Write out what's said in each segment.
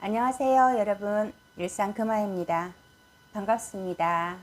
안녕하세요, 여러분. 일상 금화입니다. 반갑습니다.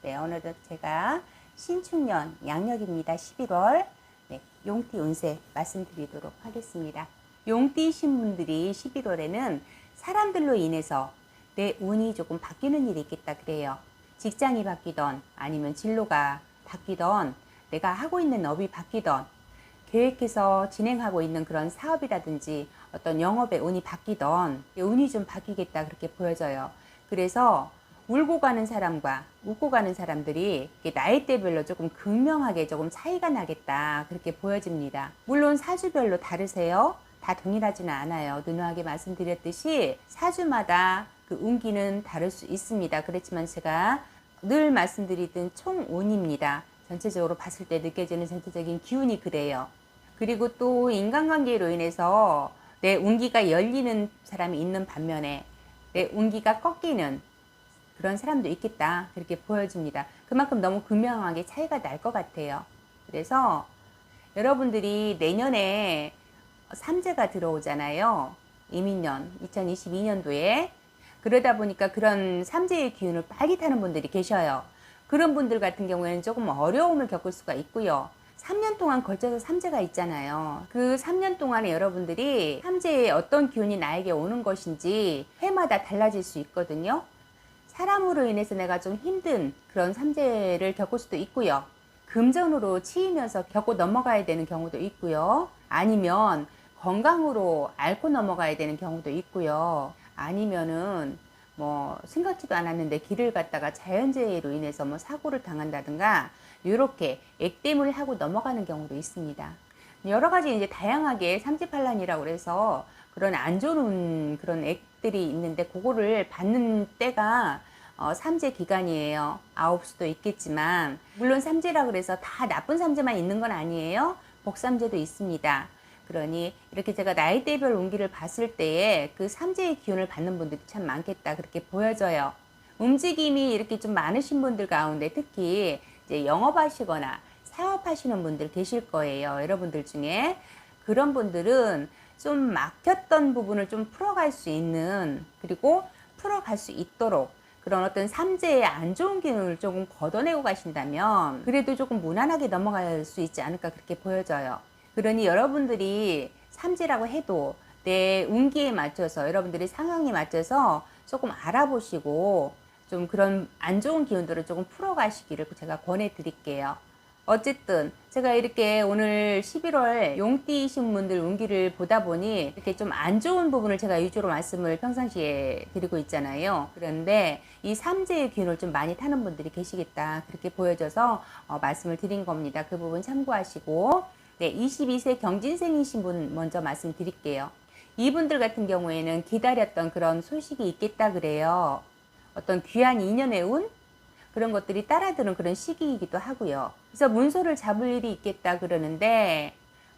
네, 오늘도 제가 신축년 양력입니다. 11월 네, 용띠 운세 말씀드리도록 하겠습니다. 용띠신 분들이 11월에는 사람들로 인해서 내 운이 조금 바뀌는 일이 있겠다 그래요. 직장이 바뀌던 아니면 진로가 바뀌던 내가 하고 있는 업이 바뀌던 계획해서 진행하고 있는 그런 사업이라든지 어떤 영업의 운이 바뀌던 운이 좀 바뀌겠다 그렇게 보여져요. 그래서 울고 가는 사람과 웃고 가는 사람들이 나이대별로 조금 극명하게 조금 차이가 나겠다 그렇게 보여집니다. 물론 사주별로 다르세요. 다 동일하지는 않아요. 누누하게 말씀드렸듯이 사주마다 그 운기는 다를 수 있습니다. 그렇지만 제가 늘 말씀드리던 총운입니다. 전체적으로 봤을 때 느껴지는 전체적인 기운이 그래요. 그리고 또 인간관계로 인해서 내 운기가 열리는 사람이 있는 반면에 내 운기가 꺾이는 그런 사람도 있겠다. 그렇게 보여집니다. 그만큼 너무 극명하게 차이가 날 것 같아요. 그래서 여러분들이 내년에 삼재가 들어오잖아요. 이민년 2022년도에 그러다 보니까 그런 삼재의 기운을 빨리 타는 분들이 계셔요. 그런 분들 같은 경우에는 조금 어려움을 겪을 수가 있고요. 3년 동안 걸쳐서 삼재가 있잖아요. 그 3년 동안에 여러분들이 삼재의 어떤 기운이 나에게 오는 것인지 해마다 달라질 수 있거든요. 사람으로 인해서 내가 좀 힘든 그런 삼재를 겪을 수도 있고요. 금전으로 치이면서 겪고 넘어가야 되는 경우도 있고요. 아니면 건강으로 앓고 넘어가야 되는 경우도 있고요. 아니면은 뭐 생각지도 않았는데 길을 갔다가 자연재해로 인해서 뭐 사고를 당한다든가 이렇게 액땜을 하고 넘어가는 경우도 있습니다. 여러 가지 이제 다양하게 삼지판란이라고 그래서 그런 안 좋은 그런 액들이 있는데 그거를 받는 때가 어, 삼재 기간이에요. 아홉 수도 있겠지만 물론 삼재라 그래서 다 나쁜 삼재만 있는 건 아니에요. 복삼재도 있습니다. 그러니 이렇게 제가 나이대별 운기를 봤을 때에 그 삼재의 기운을 받는 분들이 참 많겠다 그렇게 보여져요. 움직임이 이렇게 좀 많으신 분들 가운데 특히 이제 영업하시거나 사업하시는 분들 계실 거예요. 여러분들 중에 그런 분들은 좀 막혔던 부분을 좀 풀어갈 수 있는 그리고 풀어갈 수 있도록 그런 어떤 삼재의 안 좋은 기운을 조금 걷어내고 가신다면 그래도 조금 무난하게 넘어갈 수 있지 않을까 그렇게 보여져요. 그러니 여러분들이 삼재라고 해도 내 운기에 맞춰서 여러분들이 상황에 맞춰서 조금 알아보시고 좀 그런 안 좋은 기운들을 조금 풀어가시기를 제가 권해드릴게요. 어쨌든 제가 이렇게 오늘 11월 용띠이신 분들 운기를 보다 보니 이렇게 좀 안 좋은 부분을 제가 위주로 말씀을 평상시에 드리고 있잖아요. 그런데 이 삼재의 기운을 좀 많이 타는 분들이 계시겠다. 그렇게 보여져서 어, 말씀을 드린 겁니다. 그 부분 참고하시고 네, 22세 경진생이신 분 먼저 말씀드릴게요. 이분들 같은 경우에는 기다렸던 그런 소식이 있겠다 그래요. 어떤 귀한 인연의 운 그런 것들이 따라드는 그런 시기이기도 하고요. 그래서 문서를 잡을 일이 있겠다 그러는데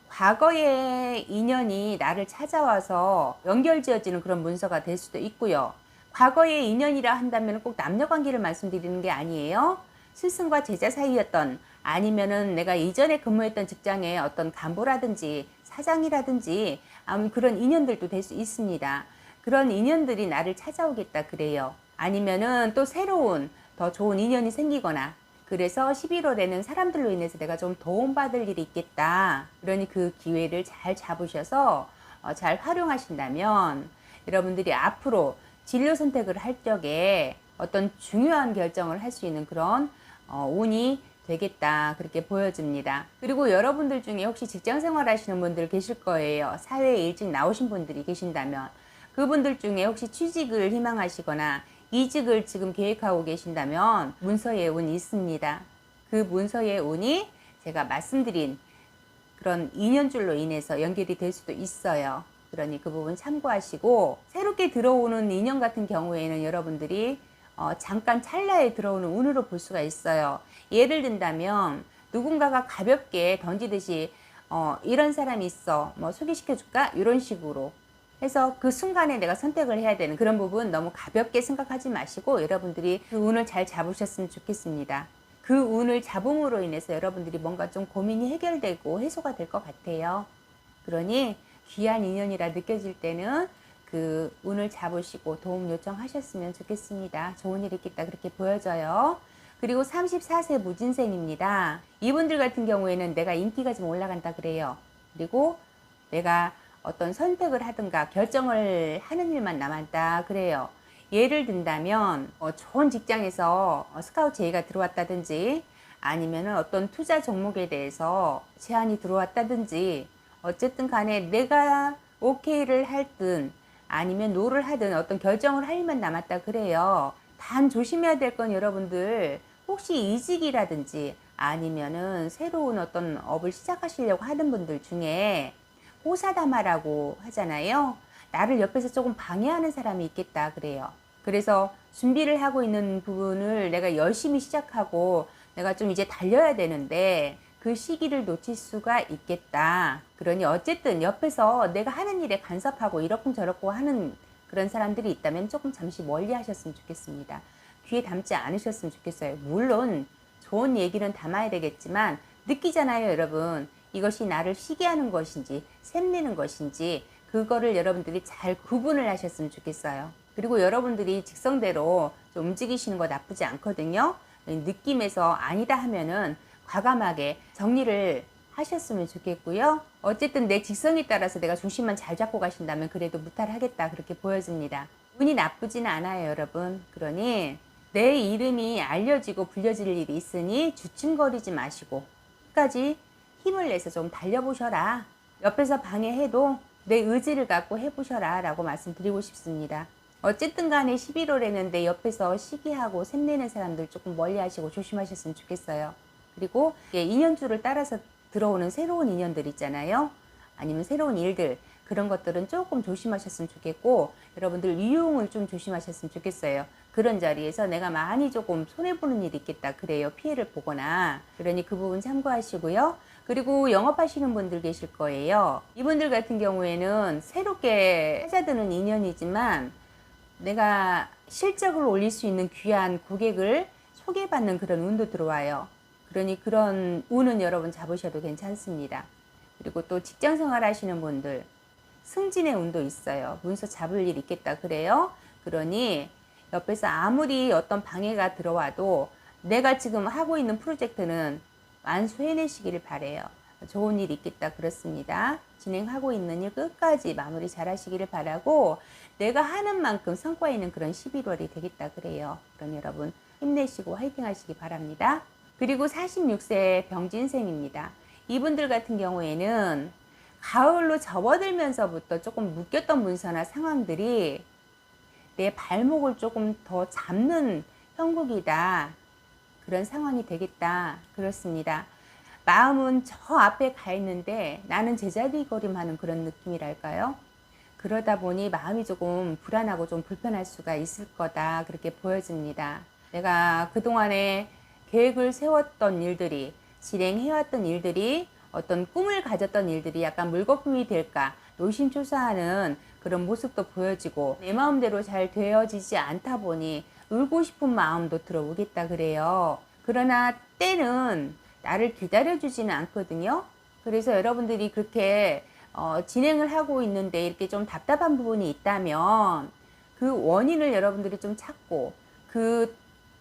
과거의 인연이 나를 찾아와서 연결지어지는 그런 문서가 될 수도 있고요. 과거의 인연이라 한다면 꼭 남녀 관계를 말씀드리는 게 아니에요. 스승과 제자 사이였던 아니면은 내가 이전에 근무했던 직장의 어떤 간부라든지 사장이라든지 아무 그런 인연들도 될 수 있습니다. 그런 인연들이 나를 찾아오겠다 그래요. 아니면은 또 새로운 더 좋은 인연이 생기거나 그래서 11월에는 사람들로 인해서 내가 좀 도움받을 일이 있겠다. 그러니 그 기회를 잘 잡으셔서 어, 잘 활용하신다면 여러분들이 앞으로 진로 선택을 할 적에 어떤 중요한 결정을 할 수 있는 그런 어, 운이 되겠다 그렇게 보여집니다. 그리고 여러분들 중에 혹시 직장 생활 하시는 분들 계실 거예요. 사회에 일찍 나오신 분들이 계신다면 그분들 중에 혹시 취직을 희망하시거나 이직을 지금 계획하고 계신다면 문서의 운이 있습니다. 그 문서의 운이 제가 말씀드린 그런 인연줄로 인해서 연결이 될 수도 있어요. 그러니 그 부분 참고하시고 새롭게 들어오는 인연 같은 경우에는 여러분들이 어, 잠깐 찰나에 들어오는 운으로 볼 수가 있어요. 예를 든다면 누군가가 가볍게 던지듯이 어, 이런 사람이 있어. 뭐 소개시켜 줄까? 이런 식으로 해서 그 순간에 내가 선택을 해야 되는 그런 부분 너무 가볍게 생각하지 마시고 여러분들이 그 운을 잘 잡으셨으면 좋겠습니다. 그 운을 잡음으로 인해서 여러분들이 뭔가 좀 고민이 해결되고 해소가 될 것 같아요. 그러니 귀한 인연이라 느껴질 때는 그그 운을 잡으시고 도움 요청하셨으면 좋겠습니다. 좋은 일이 있겠다 그렇게 보여져요. 그리고 34세 무진생입니다. 이분들 같은 경우에는 내가 인기가 좀 올라간다 그래요. 그리고 내가 어떤 선택을 하든가 결정을 하는 일만 남았다 그래요. 예를 든다면 어, 좋은 직장에서 어, 스카우트 제의가 들어왔다든지 아니면 어떤 투자 종목에 대해서 제안이 들어왔다든지 어쨌든 간에 내가 오케이를 할든 아니면 노를 하든 어떤 결정을 할 일만 남았다 그래요. 단 조심해야 될 건 여러분들 혹시 이직이라든지 아니면은 새로운 어떤 업을 시작하시려고 하는 분들 중에 호사다마라고 하잖아요. 나를 옆에서 조금 방해하는 사람이 있겠다 그래요. 그래서 준비를 하고 있는 부분을 내가 열심히 시작하고 내가 좀 이제 달려야 되는데 그 시기를 놓칠 수가 있겠다. 그러니 어쨌든 옆에서 내가 하는 일에 간섭하고 이러쿵저러쿵 하는 그런 사람들이 있다면 조금 잠시 멀리 하셨으면 좋겠습니다. 귀에 담지 않으셨으면 좋겠어요. 물론 좋은 얘기는 담아야 되겠지만 느끼잖아요, 여러분. 이것이 나를 시기하는 것인지 샘내는 것인지 그거를 여러분들이 잘 구분을 하셨으면 좋겠어요. 그리고 여러분들이 직성대로 좀 움직이시는 거 나쁘지 않거든요. 느낌에서 아니다 하면은 과감하게 정리를 하셨으면 좋겠고요. 어쨌든 내 직성에 따라서 내가 중심만 잘 잡고 가신다면 그래도 무탈하겠다 그렇게 보여집니다. 운이 나쁘지는 않아요, 여러분. 그러니 내 이름이 알려지고 불려질 일이 있으니 주춤거리지 마시고 끝까지 힘을 내서 좀 달려보셔라. 옆에서 방해해도 내 의지를 갖고 해보셔라 라고 말씀드리고 싶습니다. 어쨌든 간에 11월에는 내 옆에서 시기하고 샘내는 사람들 조금 멀리 하시고 조심하셨으면 좋겠어요. 그리고 인연줄을 따라서 들어오는 새로운 인연들 있잖아요. 아니면 새로운 일들 그런 것들은 조금 조심하셨으면 좋겠고 여러분들 유용을 좀 조심하셨으면 좋겠어요. 그런 자리에서 내가 많이 조금 손해보는 일이 있겠다 그래요. 피해를 보거나 그러니 그 부분 참고하시고요. 그리고 영업하시는 분들 계실 거예요. 이분들 같은 경우에는 새롭게 찾아드는 인연이지만 내가 실적을 올릴 수 있는 귀한 고객을 소개받는 그런 운도 들어와요. 그러니 그런 운은 여러분 잡으셔도 괜찮습니다. 그리고 또 직장 생활 하시는 분들 승진의 운도 있어요. 문서 잡을 일 있겠다 그래요. 그러니 옆에서 아무리 어떤 방해가 들어와도 내가 지금 하고 있는 프로젝트는 완수해내시기를 바래요. 좋은 일 있겠다 그렇습니다. 진행하고 있는 일 끝까지 마무리 잘 하시기를 바라고 내가 하는 만큼 성과 있는 그런 11월이 되겠다 그래요. 그럼 여러분 힘내시고 화이팅 하시기 바랍니다. 그리고 46세 병진생입니다. 이분들 같은 경우에는 가을로 접어들면서부터 조금 묶였던 문서나 상황들이 내 발목을 조금 더 잡는 형국이다. 그런 상황이 되겠다. 그렇습니다. 마음은 저 앞에 가 있는데 나는 제자리 걸음하는 그런 느낌이랄까요? 그러다 보니 마음이 조금 불안하고 좀 불편할 수가 있을 거다. 그렇게 보여집니다. 내가 그동안에 계획을 세웠던 일들이, 진행해왔던 일들이, 어떤 꿈을 가졌던 일들이 약간 물거품이 될까 노심초사하는 그런 모습도 보여지고 내 마음대로 잘 되어지지 않다 보니 울고 싶은 마음도 들어오겠다 그래요. 그러나 때는 나를 기다려주지는 않거든요. 그래서 여러분들이 그렇게 어, 진행을 하고 있는데 이렇게 좀 답답한 부분이 있다면 그 원인을 여러분들이 좀 찾고 그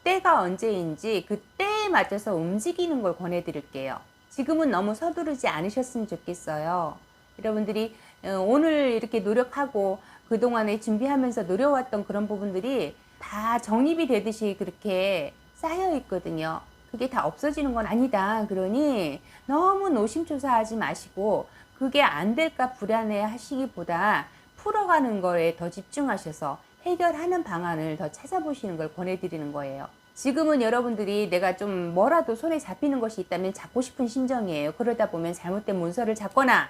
때가 언제인지 그 때에 맞춰서 움직이는 걸 권해드릴게요. 지금은 너무 서두르지 않으셨으면 좋겠어요. 여러분들이 어, 오늘 이렇게 노력하고 그동안에 준비하면서 노려왔던 그런 부분들이 다 정립이 되듯이 그렇게 쌓여 있거든요. 그게 다 없어지는 건 아니다. 그러니 너무 노심초사하지 마시고 그게 안 될까 불안해 하시기보다 풀어가는 거에 더 집중하셔서 해결하는 방안을 더 찾아보시는 걸 권해드리는 거예요. 지금은 여러분들이 내가 좀 뭐라도 손에 잡히는 것이 있다면 잡고 싶은 심정이에요. 그러다 보면 잘못된 문서를 잡거나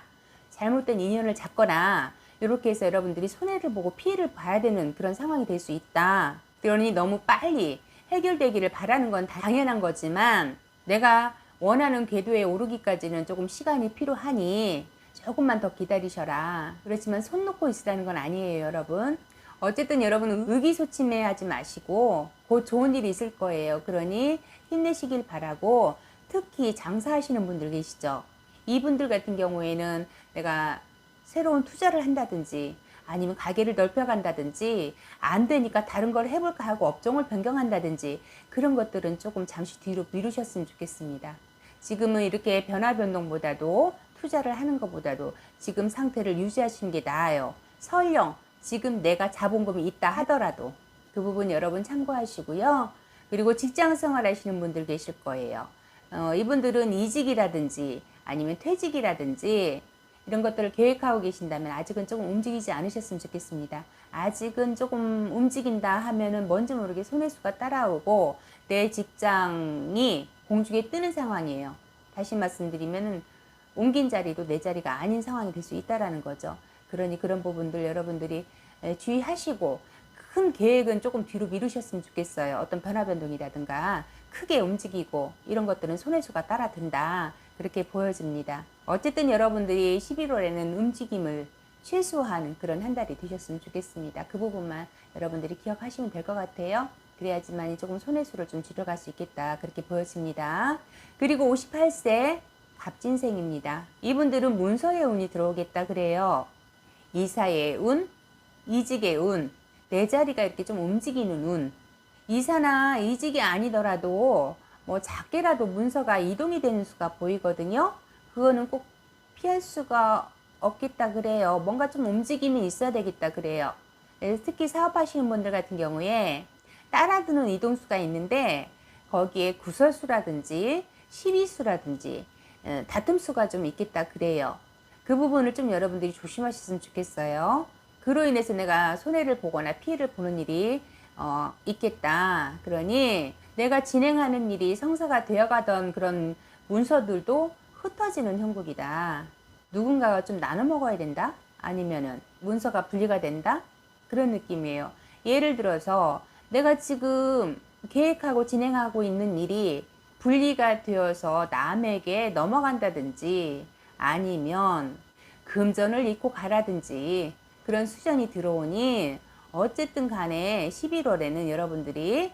잘못된 인연을 잡거나 이렇게 해서 여러분들이 손해를 보고 피해를 봐야 되는 그런 상황이 될 수 있다. 그러니 너무 빨리 해결되기를 바라는 건 당연한 거지만 내가 원하는 궤도에 오르기까지는 조금 시간이 필요하니 조금만 더 기다리셔라. 그렇지만 손 놓고 있으라는 건 아니에요, 여러분. 어쨌든 여러분 의기소침해 하지 마시고 곧 좋은 일이 있을 거예요. 그러니 힘내시길 바라고 특히 장사하시는 분들 계시죠. 이분들 같은 경우에는 내가 새로운 투자를 한다든지 아니면 가게를 넓혀간다든지 안 되니까 다른 걸 해볼까 하고 업종을 변경한다든지 그런 것들은 조금 잠시 뒤로 미루셨으면 좋겠습니다. 지금은 이렇게 변화 변동보다도 투자를 하는 것보다도 지금 상태를 유지하시는 게 나아요. 설령 지금 내가 자본금이 있다 하더라도 그 부분 여러분 참고하시고요. 그리고 직장 생활 하시는 분들 계실 거예요. 어, 이분들은 이직이라든지 아니면 퇴직이라든지 이런 것들을 계획하고 계신다면 아직은 조금 움직이지 않으셨으면 좋겠습니다. 아직은 조금 움직인다 하면은 뭔지 모르게 손해수가 따라오고 내 직장이 공중에 뜨는 상황이에요. 다시 말씀드리면은 옮긴 자리도 내 자리가 아닌 상황이 될 수 있다라는 거죠. 그러니 그런 부분들 여러분들이 에, 주의하시고 큰 계획은 조금 뒤로 미루셨으면 좋겠어요. 어떤 변화 변동이라든가 크게 움직이고 이런 것들은 손해수가 따라든다. 그렇게 보여집니다. 어쨌든 여러분들이 11월에는 움직임을 최소화하는 그런 한 달이 되셨으면 좋겠습니다. 그 부분만 여러분들이 기억하시면 될 것 같아요. 그래야지만 조금 손해수를 좀 줄여갈 수 있겠다. 그렇게 보여집니다. 그리고 58세 갑진생입니다. 이분들은 문서의 운이 들어오겠다 그래요. 이사의 운, 이직의 운, 내 자리가 이렇게 좀 움직이는 운. 이사나 이직이 아니더라도 뭐 작게라도 문서가 이동이 되는 수가 보이거든요. 그거는 꼭 피할 수가 없겠다 그래요. 뭔가 좀 움직임이 있어야 되겠다 그래요. 네, 특히 사업하시는 분들 같은 경우에 따라드는 이동수가 있는데 거기에 구설수라든지 시비수라든지 어, 다툼수가 좀 있겠다 그래요. 그 부분을 좀 여러분들이 조심하셨으면 좋겠어요. 그로 인해서 내가 손해를 보거나 피해를 보는 일이 어, 있겠다. 그러니 내가 진행하는 일이 성사가 되어가던 그런 문서들도 흩어지는 형국이다. 누군가가 좀 나눠 먹어야 된다? 아니면은 문서가 분리가 된다? 그런 느낌이에요. 예를 들어서 내가 지금 계획하고 진행하고 있는 일이 분리가 되어서 남에게 넘어간다든지 아니면 금전을 잃고 가라든지 그런 수전이 들어오니 어쨌든 간에 11월에는 여러분들이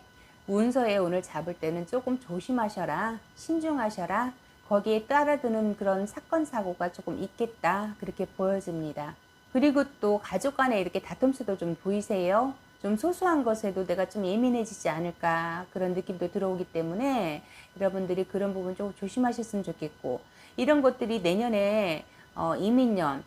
문서에 오늘 잡을 때는 조금 조심하셔라. 신중하셔라. 거기에 따라드는 그런 사건, 사고가 조금 있겠다. 그렇게 보여집니다. 그리고 또 가족 간에 이렇게 다툼수도 좀 보이세요? 좀 소소한 것에도 내가 좀 예민해지지 않을까 그런 느낌도 들어오기 때문에 여러분들이 그런 부분 조금 조심하셨으면 좋겠고 이런 것들이 내년에 어, 이민년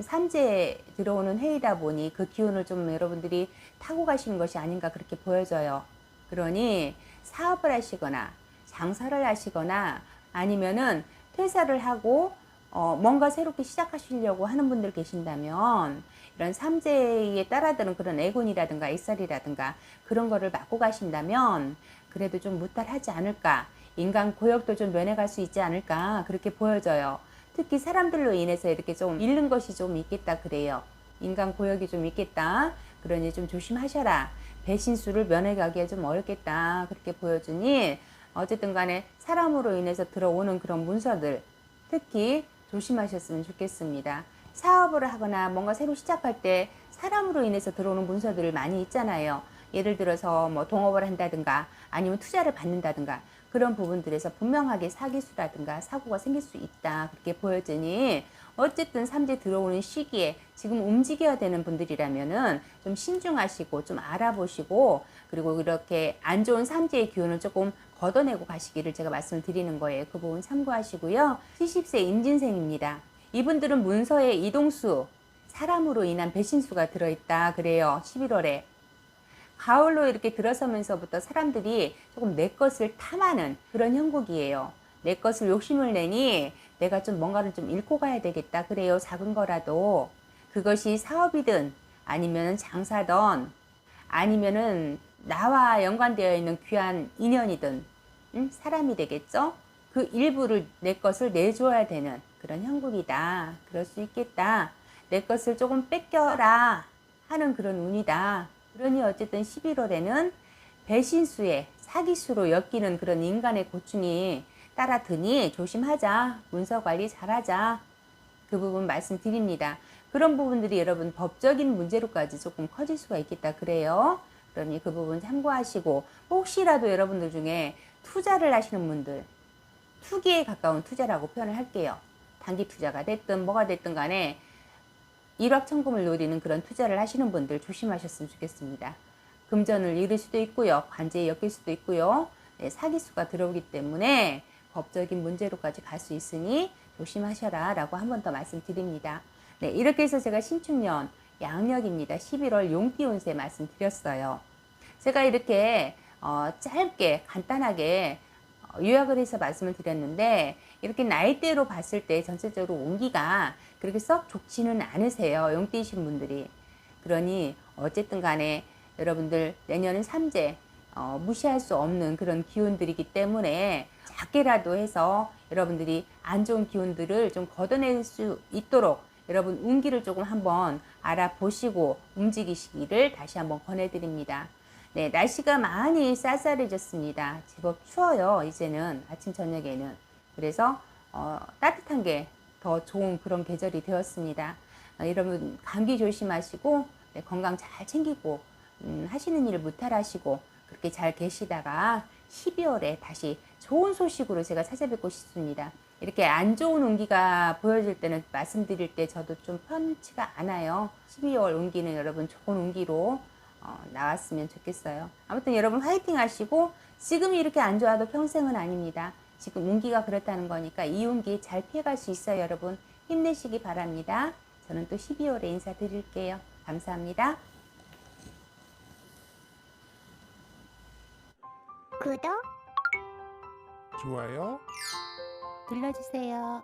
삼재 들어오는 해이다 보니 그 기운을 좀 여러분들이 타고 가시는 것이 아닌가 그렇게 보여져요. 그러니 사업을 하시거나 장사를 하시거나 아니면은 퇴사를 하고 어, 뭔가 새롭게 시작하시려고 하는 분들 계신다면 이런 삼재에 따라드는 그런 애군이라든가 일살이라든가 그런 거를 막고 가신다면 그래도 좀 무탈하지 않을까 인간 고역도 좀 면해갈 수 있지 않을까 그렇게 보여져요. 특히 사람들로 인해서 이렇게 좀 잃는 것이 좀 있겠다 그래요. 인간 고역이 좀 있겠다. 그러니 좀 조심하셔라. 배신수를 면해가기가 좀 어렵겠다. 그렇게 보여주니 어쨌든 간에 사람으로 인해서 들어오는 그런 문서들 특히 조심하셨으면 좋겠습니다. 사업을 하거나 뭔가 새로 시작할 때 사람으로 인해서 들어오는 문서들을 많이 있잖아요. 예를 들어서 뭐 동업을 한다든가 아니면 투자를 받는다든가 그런 부분들에서 분명하게 사기수라든가 사고가 생길 수 있다. 그렇게 보여지니 어쨌든 삼재 들어오는 시기에 지금 움직여야 되는 분들이라면은 좀 신중하시고 좀 알아보시고 그리고 이렇게 안 좋은 삼재의 기운을 조금 걷어내고 가시기를 제가 말씀을 드리는 거예요. 그 부분 참고하시고요. 70세 임진생입니다. 이분들은 문서의 이동수, 사람으로 인한 배신수가 들어있다. 그래요. 11월에. 가을로 이렇게 들어서면서부터 사람들이 조금 내 것을 탐하는 그런 형국이에요. 내 것을 욕심을 내니 내가 좀 뭔가를 좀 잃고 가야 되겠다. 그래요. 작은 거라도. 그것이 사업이든 아니면 장사든 아니면은 나와 연관되어 있는 귀한 인연이든 응? 사람이 되겠죠? 그 일부를 내 것을 내줘야 되는 그런 형국이다. 그럴 수 있겠다. 내 것을 조금 뺏겨라 하는 그런 운이다. 그러니 어쨌든 11월에는 배신수에 사기수로 엮이는 그런 인간의 고충이 따라 드니 조심하자. 문서 관리 잘하자. 그 부분 말씀드립니다. 그런 부분들이 여러분 법적인 문제로까지 조금 커질 수가 있겠다 그래요. 그러니 그 부분 참고하시고 혹시라도 여러분들 중에 투자를 하시는 분들 투기에 가까운 투자라고 표현을 할게요. 단기 투자가 됐든 뭐가 됐든 간에 일확천금을 노리는 그런 투자를 하시는 분들 조심하셨으면 좋겠습니다. 금전을 잃을 수도 있고요. 관제에 엮일 수도 있고요. 네, 사기수가 들어오기 때문에 법적인 문제로까지 갈 수 있으니 조심하셔라 라고 한 번 더 말씀드립니다. 네, 이렇게 해서 제가 신축년 양력입니다. 11월 용띠 운세 말씀드렸어요. 제가 이렇게 어, 짧게 간단하게 어, 요약을 해서 말씀을 드렸는데 이렇게 나이대로 봤을 때 전체적으로 온기가 그렇게 썩 좋지는 않으세요. 용띠이신 분들이. 그러니 어쨌든 간에 여러분들 내년은 삼재 어, 무시할 수 없는 그런 기운들이기 때문에 작게라도 해서 여러분들이 안 좋은 기운들을 좀 걷어낼 수 있도록 여러분 운기를 조금 한번 알아보시고 움직이시기를 다시 한번 권해드립니다. 네, 날씨가 많이 쌀쌀해졌습니다. 제법 추워요, 이제는 아침, 저녁에는. 그래서 어, 따뜻한 게 더 좋은 그런 계절이 되었습니다. 어, 여러분 감기 조심하시고 네, 건강 잘 챙기고 음, 하시는 일을 무탈하시고 그렇게 잘 계시다가 12월에 다시 좋은 소식으로 제가 찾아뵙고 싶습니다. 이렇게 안 좋은 운기가 보여질 때는 말씀드릴 때 저도 좀 편치가 않아요. 12월 운기는 여러분 좋은 운기로 어, 나왔으면 좋겠어요. 아무튼 여러분 화이팅 하시고 지금이 이렇게 안 좋아도 평생은 아닙니다. 지금 운기가 그렇다는 거니까 이 운기 잘 피해갈 수 있어요. 여러분 힘내시기 바랍니다. 저는 또 12월에 인사드릴게요. 감사합니다. 구독 좋아요 눌러주세요.